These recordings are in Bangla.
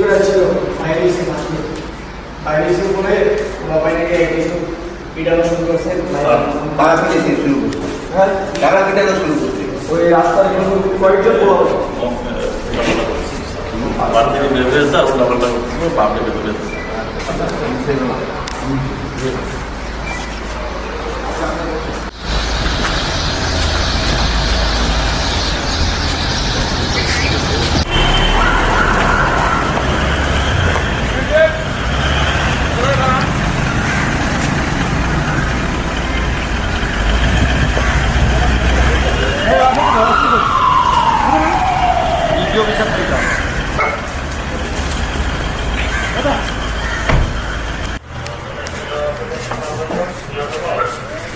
করে ছিল বাইরে এসে মাসে কিছু পিটানো শুরু করছে শুরু হ্যাঁ? কারা পিটানো শুরু করছে। ওই রাস্তার কিন্তু কয়েকজন বড় থেকে বের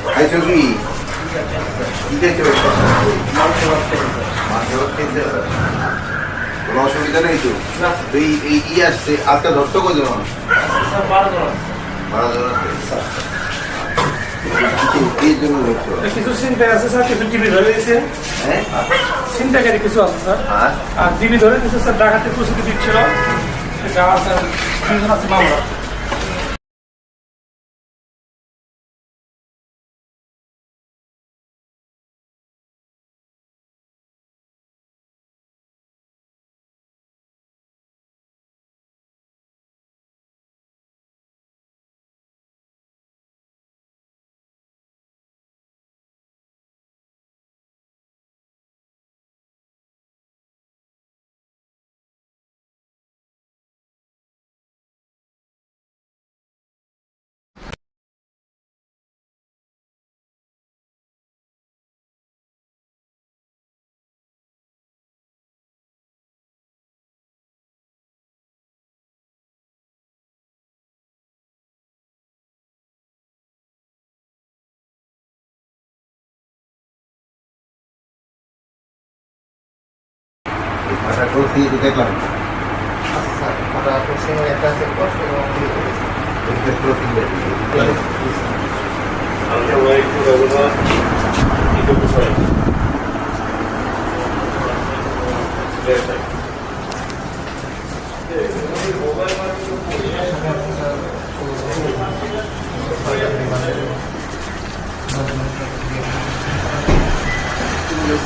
খাইছো কি কি খাইছো মাংস ভাত খাইছো কোনো অসুবিধা নেই তো এই এই ই আসছে আজকে ধরতো কজন মানুষ স্যার বারো জন বারো জন কিছু- চিন্তায় আছে স্যার কিছু টিভি ধরে দিয়েছে চিন্তাকারী কিছু আছে স্যার আর টিভি ধরে দিয়েছে স্যার ডাকাতের প্রস্তুতি দিচ্ছিল সেটা sir দুজন আছে মামলা এই ভাষা ক্রস দিয়ে তো দেখলাম ক্রসিং আমরা ওই একটু ব্যবহার কি করতে পারি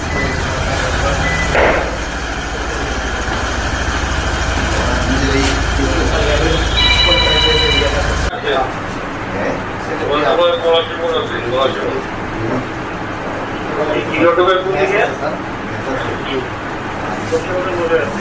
হ্যাঁ আমার পড়ার জন্য আছে পড়ার জন্য এই কিলোটোকের কোন দিকে স্যার দক্ষিণ বলে আছে